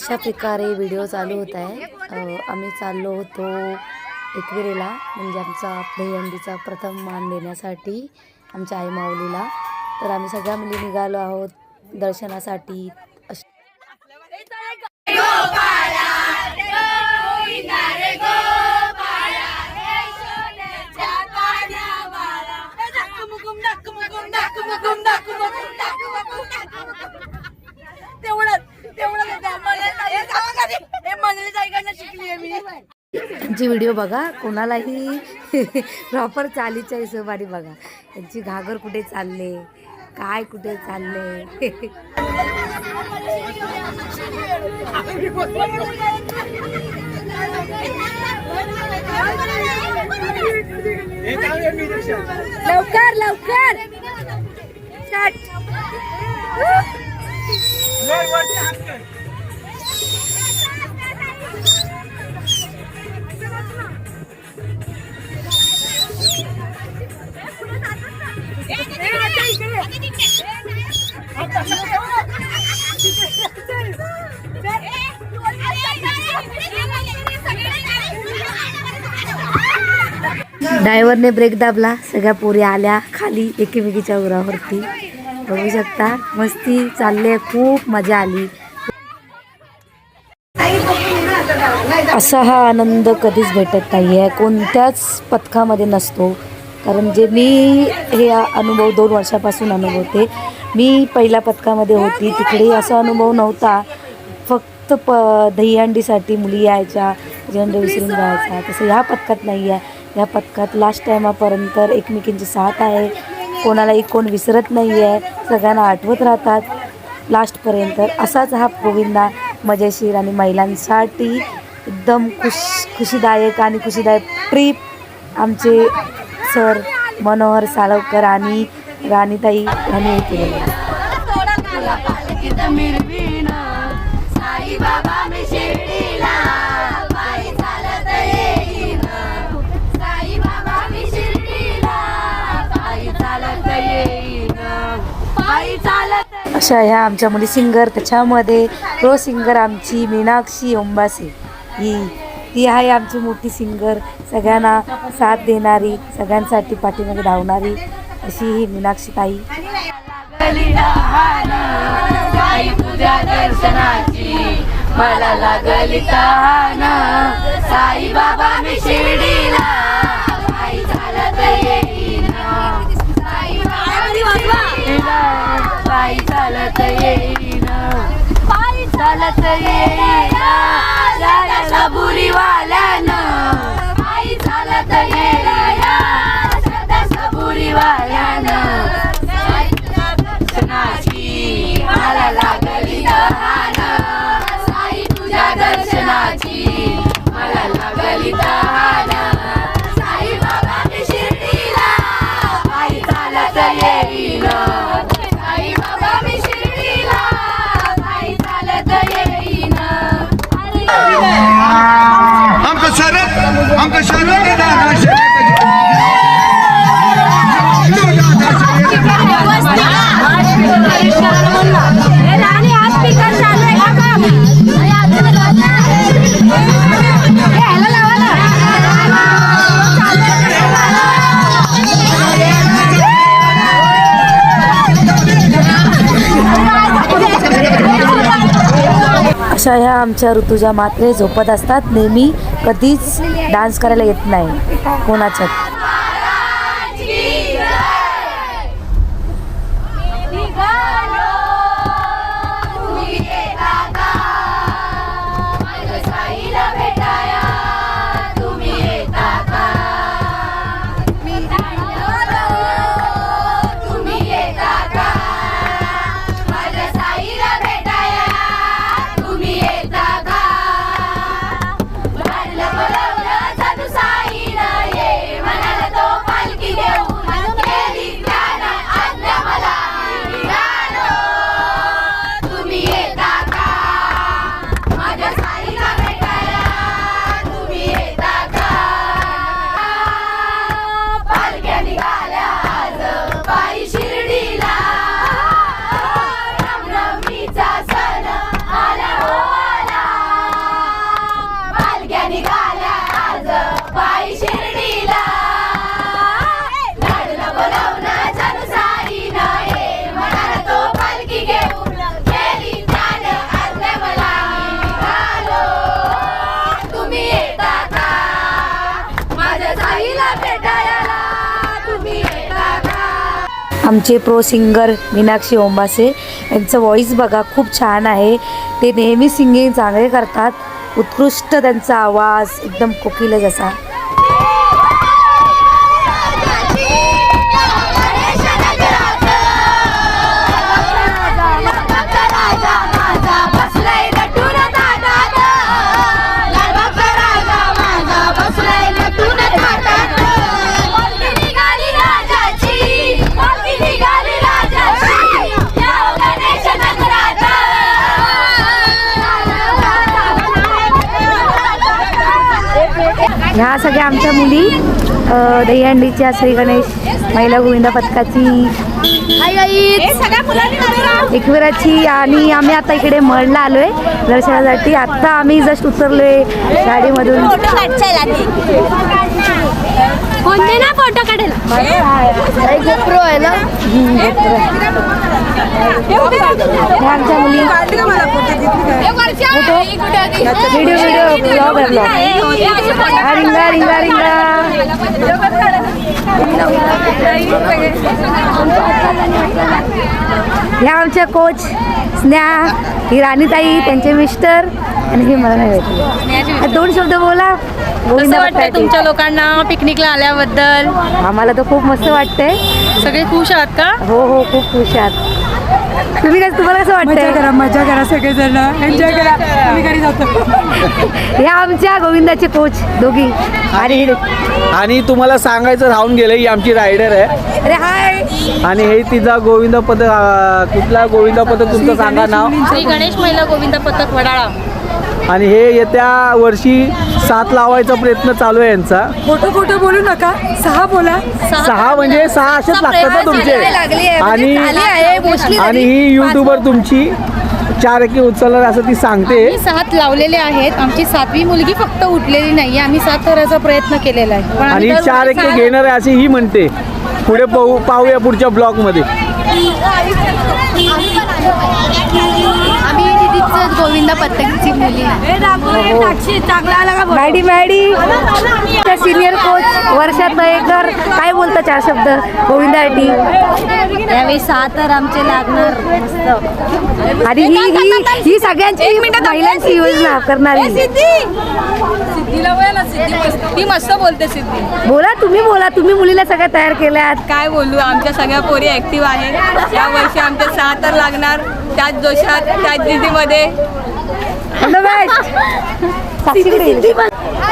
अशा प्रकारे व्हिडिओ चालू होत आहे. आम्ही चाललो होतो एकविरेला. म्हणजे आमचा दहीहंडीचा प्रथम मान देण्यासाठी आमच्या आई माऊलीला. तर आम्ही सगळ्या मुली निघालो आहोत दर्शनासाठी. अश- तेवढंच. जी व्हिडिओ बघा कोणालाही प्रॉपर चालीच्या हिशोबाने बघा. त्यांची घागर कुठे चालले काय कुठे चालले? लवकर लवकर. स्टार्ट ड्रायव्हरने ब्रेक दाबला. सगळ्या पोरी आल्या खाली एकमेकीच्या उरावरती. बघू शकता. मस्ती चालले खूप मजा आली. असा हा आनंद कधीच भेटत नाही आहे कोणत्याच पथकामध्ये नसतो. कारण जे मी हे अनुभव दोन वर्षापासून अनुभवते. मी पहिल्या पथकामध्ये होती. तिकडे असा अनुभव नव्हता. फक्त प दहीहंडीसाठी मुली यायच्या झेंडे विसरून जायचा. तसं ह्या पथकात नाही आहे ह्या पथकात लास्ट टायमापर्यंत एकमेकींची साथ आहे. कोणालाही कोण विसरत नाही आहे सगळ्यांना आठवत राहतात. लास्टपर्यंत असाच हा गोविंदा मजेशीर आणि महिलांसाठी एकदम खुश खुशीदायक आणि खुशीदायक ट्रीप आमचे सर मनोहर सालवकर आणि राणीताई यांनी हे केलेलं आहे. अशा ह्या आमच्या मुली सिंगर. त्याच्यामध्ये प्रो सिंगर आमची मीनाक्षी ओंबासे. ही ती आहे आमची मोठी सिंगर. सगळ्यांना साथ देणारी सगळ्यांसाठी पाठीमध्ये धावणारी अशी ही मीनाक्षी ताई. आई मला लागली साई बाबा मी शिर्डीला. आई चालत साई बाबा पायी चालत येईन. पायी चालत येईन. जायला बुरीवाल्यानं. पायी चालत येईन बुरीवाल्यानं. दर्शनाची मला लागली तहान. अशा ह्या आमच्या ऋतुजा मात्रे झोपत असतात. नेहमी कधीच डान्स करायला येत नाही. कोणाच्यात? Sandy Guy. आमचे प्रो सिंगर मीनाक्षी ओंबासे यांचं व्हॉईस बघा खूप छान आहे. ते नेहमी सिंगिंग चांगले करतात. उत्कृष्ट त्यांचा आवाज एकदम कोकिलच असा. ह्या सगळ्या आमच्या मुली दहीहंडीच्या श्री गणेश महिला गोविंदा पथकाची एकविराची आणि आम्ही आता इकडे मळला आलोय दर्शनासाठी. आता आम्ही जस्ट उतरलोय गाडीमधून कोणते ना फोटो काढेल प्रो आहे ना? ह्या आमच्या मुली? व्हिडिओ व्हिडिओ ब्लॉग आहे ब्लॉग हा रिंगा रिंगा रिंगा ह्या आमच्या कोच स्नेहा ही राणीताई त्यांचे मिस्टर आणि हे मला नाही भेटले दोन शब्द बोला. कसं वाटतंय. तुमच्या लोकांना पिकनिकला आल्याबद्दल? आम्हाला तर खूप मस्त वाटतंय. सगळे खुश आहात का? हो हो खूप खुश आहात. तुम्ही काय तुम्हाला कसं वाटतंय? मजा करा सगळेजण. एन्जॉय करा. आम्ही घरी जातो. ह्या आमच्या गोविंदाचे कोच दोघी. आणि आणि तुम्हाला सांगायचं राहून गेलं ही आमची रायडर आहे. अरे हाय. आणि हे तिचा गोविंद पदक अं, कुठला गोविंद पदक तुमचं सांगा नाव? श्री गणेश महिला गोविंद पथक वडाळा. आणि हे येत्या वर्षी सात लावायचा प्रयत्न चालू आहे यांचा. फोटो फोटो बोलू नका. सहा बोला. सहा म्हणजे सहा असेच लागतात ना तुमचे. आणि आणि ही युट्यूबर तुमची चार एकी उचलणार असं ती सांगते. आम्ही सात लावलेले आहेत. आमची सातवी मुलगी फक्त उठलेली नाही आम्ही सात करायचा प्रयत्न केलेला आहे. आणि चार एके घेणार आहे अशी ही म्हणते. पुढे पाहू पाहूया पुढच्या ब्लॉगमध्ये. आम्ही तिथीच गोविंदा पथकची मुली. Maddy Maddy. त्या सिनियर कोच वर्षात एकदा काय बोलता चार शब्द? गोविंदासाठी यावेळी सहा तर आमचे लागणार. मस्त. आणि ही ही ही सगळ्यांची महिलांची योजना करणारी. ती मस्त बोलते सिद्धी. बोला तुम्ही बोला तुम्ही मुलीला सगळ्या तयार केल्यात. काय बोलू आमच्या सगळ्या पोरी ऍक्टिव्ह आहेत. या वर्षी आमच्या सहा तर लागणार. त्याच जोशात त्याच जिद्दीमध्ये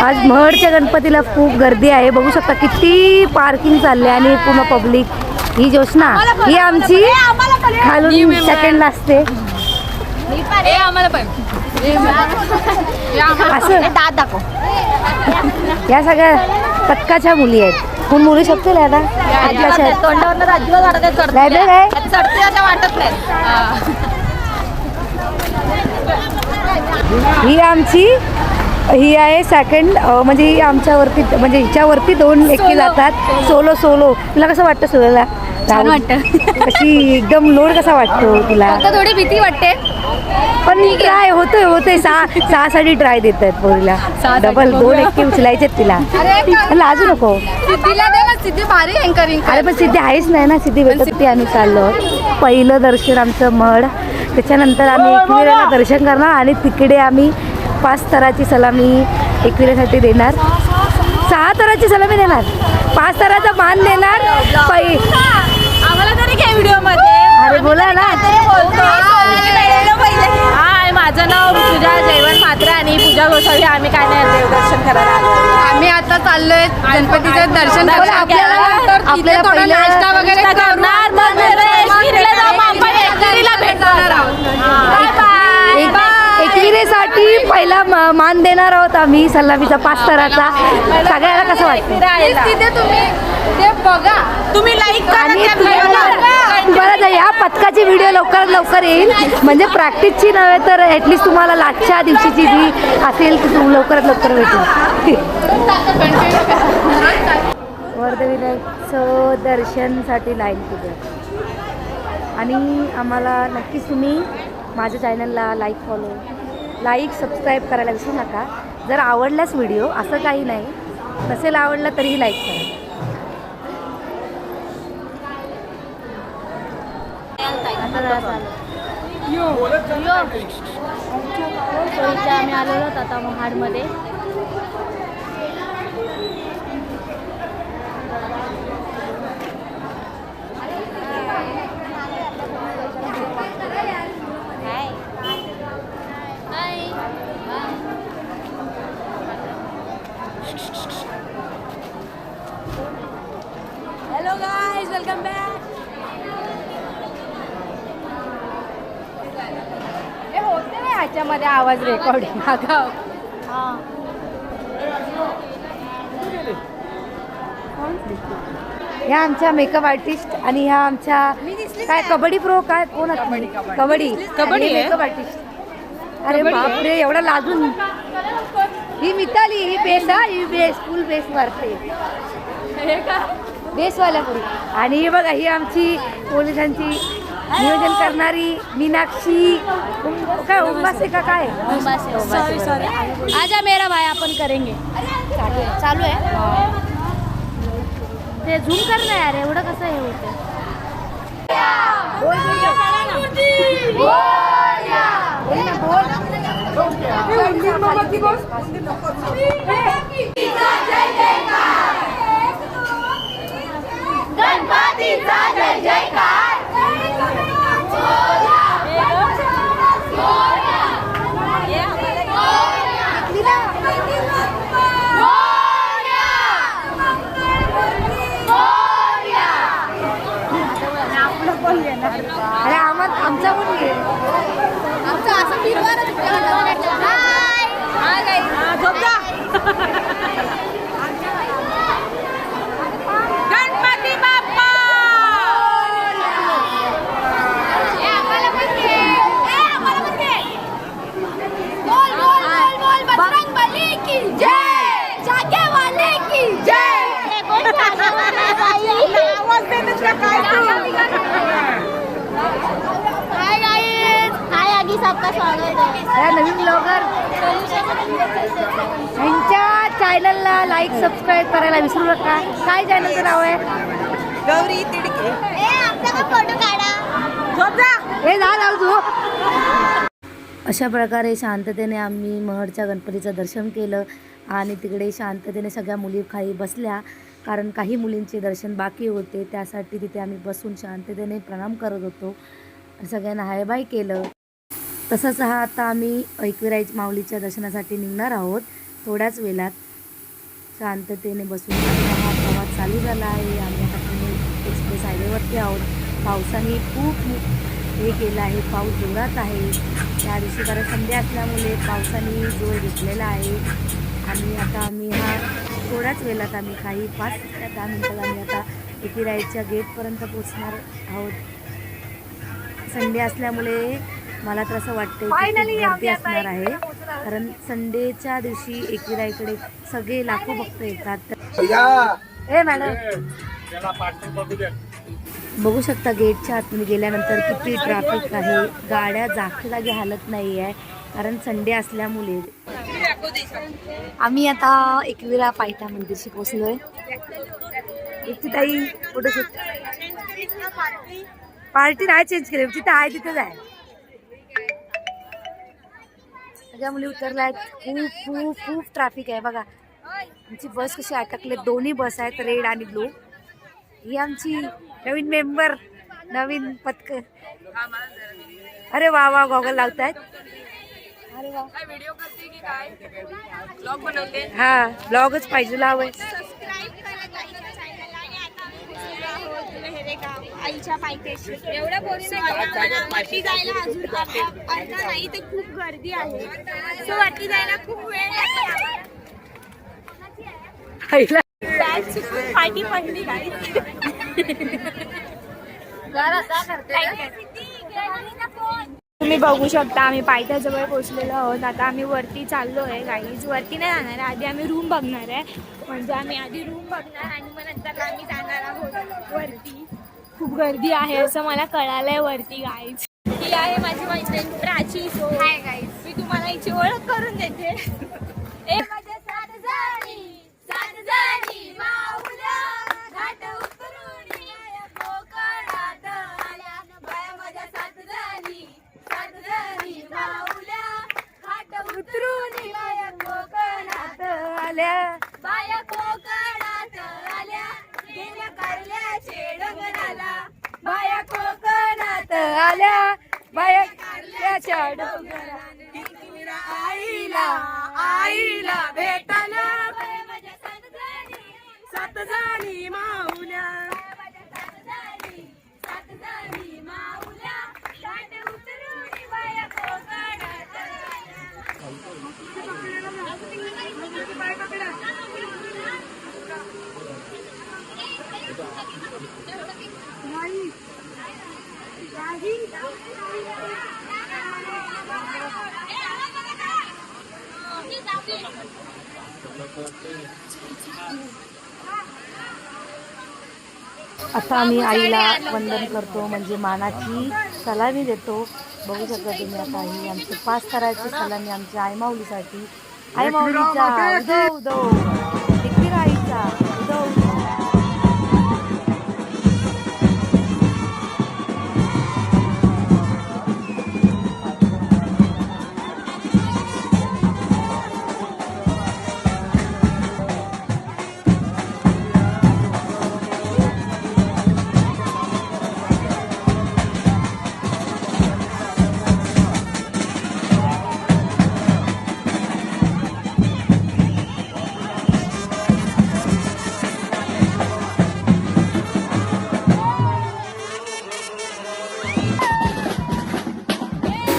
आज महडच्या गणपतीला खूप गर्दी आहे. बघू शकता किती पार्किंग चालले आणि पूर्ण पब्लिक ही जोशना ही आमची खालून सेकंडला असते. आम्हाला पण. असं. या सगळ्या पथकाच्या मुली आहेत. कोण मुली पथकाच्या आहेत. तोंडावर अजिबात वाटत नाही तर काय चढते असं वाटत नाही ही आमची ही आहे सेकंड म्हणजे ही आमच्यावरती म्हणजे हिच्यावरती दोन एकी जातात. सोलो सोलो तुला कसं वाटतं सोलोला छान वाटतं. कशी एकदम लोड कसा वाटतो तुला? आता थोडी भीती वाटते. पण ट्राय होतोय होतोय. सहा सहासाठी ट्राय देत आहेत पोरीला डबल दोन एकटी उचलायचे तिला. लाजू नको. सिद्धीला दे ना सिद्धी भारी अँकरिंग अरे पण सिद्धी आहेच नाही ना सिद्धी भेटत आम्ही चाललो पहिलं दर्शन आमचं मड. त्याच्यानंतर आम्ही एकविरेला दर्शन करणार आणि तिकडे आम्ही पाच तराची सलामी एकविरेसाठी देणार. सहा तराची सलामी देणार. पाच तराचा मान देणार. पै आम्हाला तरी अरे बोला ना. हाय माझं नाव ऋतुजा जयवंत म्हात्रे आणि पूजा गोसावी. आम्ही काय नाही देवदर्शन करायला आलो. आम्ही आता चाललोय. गणपतीचं दर्शन आपल्याला आपल्याला पहिलं नाश्ता वगैरे करणार मग एकविरीला जाऊ, मग आपण एकविरीला भेटणार एक- एकविरेसाठी पहिला म- मान देणार आहोत आम्ही सलामीचा पाच तराचा. सगळ्याला कसं वाटतं? तिथे तुम्ही ते बघा. तुम्ही लाईक आणि तुम्हाला तुम्हाला जर या पथकाची व्हिडिओ लवकरात लवकर येईल. म्हणजे प्रॅक्टिसची नव्हे तर ॲटलिस्ट तुम्हाला लाटच्या दिवशीची जी असेल ती तुम- लवकरात लवकर भेटेल वर्धविनायकचं दर्शनसाठी लाईन केली आहे. आणि आम्हाला नक्कीच तुम्ही माझ्या चॅनलला लाईक फॉलो लाईक सबस्क्राईब करायला विसरू नका. जर आवडलाच व्हिडिओ असं काही नाही. नसेल आवडला तरीही लाईक करा. सोयीच्या आम्ही आलेलो आहोत आता महाडमध्ये हॅलो गाईज वेलकम बॅक हे होते ना ह्याच्यामध्ये आवाज रेकॉर्डिंग अगं ह्या आमच्या मेकअप आर्टिस्ट आणि ह्या आमच्या काय कबड्डी प्रो काय कोण कबड्डी कबड्डी कबड्डी मेकअप आर्टिस्ट अरे बापरे एवढा लाजून ही मिताली ही बेस हा ही बेस फुल बेस मारते. बेसवाल्या पुढे आणि ही बघा ही आमची पोलिसांची नियोजन करणारी मीनाक्षी. उम- काय उंबासे का काय? सॉरी सॉरी आजा मेरा भाई आपण करेंगे. चालू आहे? ते झूम कर ना यार एवढं कसं हे होतं अरे सबका स्वागत है नवीन ब्लॉगर ह्यांच्या चॅनलला लाईक सबस्क्राईब करायला विसरू नका. काय चॅनलचं नाव आहे? ए आपला फोटो काढा. हे जा जाऊ तू अशा प्रकारे शांततेने आम्ही महडच्या गणपतीचं दर्शन केलं आणि तिकडे शांततेने सगळ्या मुली खाली बसल्या. कारण काही मुलींचे दर्शन बाकी होते त्यासाठी तिथे आम्ही बसून शांततेने प्रणाम करत होतो. सगळ्यांना हाय बाय केलं. तसंच हा आता आम्ही ऐकविराई माऊलीच्या दर्शनासाठी निघणार आहोत. थोड्याच वेळात. शांततेने बसून हा प्रवास चालू झाला आहे. आम्ही आता पुणे एक्सप्रेस हायवेवरती आहोत. पावसाने खूप हे केलं आहे. पाऊस जोरात आहे. त्या दिवशी कारण संध्या असल्यामुळे पावसाने जोर घेतलेला आहे. आणि आता आम्ही हा थोड्याच वेळात आम्ही काही पाच दहा मिनटात आम्ही आता एकिराईच्या गेटपर्यंत पोचणार आहोत. संडे असल्यामुळे मला तर असं वाटतं की गर्दी असणार आहे. कारण संडेच्या दिवशी एकविराईकडे सगळे लाखो भक्त येतात. ए मॅडम बघू शकता गेटच्या आतमध्ये गेल्यानंतर किती ट्रॅफिक आहे. गाड्या जागी जागी हालत नाही आहे कारण संडे असल्यामुळे. आम्ही आता एकविरा पायथा मंदिरशी पोचलोय ताई फोटोशूट पार्टी नाही चेंज केली. जिथे आहे तिथेच आहे. सगळ्या मुली उतरल्या आहेत. खूप खूप खूप ट्रॅफिक आहे बघा. आमची बस कशी अटकले. दोन्ही बस आहेत रेड आणि ब्लू ही आमची नवीन मेंबर नवीन पथक. अरे वा वा गॉगल लावतायत. अरे वा. हा ब्लॉगच पाहिजे आईच्या पायथ्याशी. एवढ्या वरती जायला अजून अर्धा नाही तर खूप गर्दी आहे. सो वरती जायला खूप वेळ पाठी पडली गाडी तुम्ही बघू शकता आम्ही पायथ्याजवळ पोहोचलेलो आहोत. आता आम्ही वरती चाललो आहे गाईज वरती नाही जाणार आहे आधी आम्ही रूम बघणार आहे. म्हणजे आम्ही आधी रूम बघणार आणि मग नंतर आम्ही जाणार आहोत वरती. खूप गर्दी आहे असं मला कळालंय वरती गाईज ही आहे माझी मैत्रीण प्राची. सो हाय गाईज मी तुम्हाला हिची ओळख करून देते ए माझ्या सात जणी, सात जणी माऊल्या, घाट उतरून या कोकणात आल्या. बाया माझ्या सात बाया कोकणात आल्या. बाया कारल्याच्या डोंगरा आईला आईला भेटायला. सात झाली माऊल्या. आता आम्ही आईला वंदन करतो म्हणजे मानाची सलामी देतो. बघू शकता तुम्ही आता ही आमची पाच करायची सलामी आमच्या आईमाऊलीसाठी आईमाऊलीचा उदो उदो आईचा.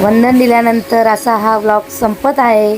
वंदन दिल्यानंतर असा हा ब्लॉग संपत आहे.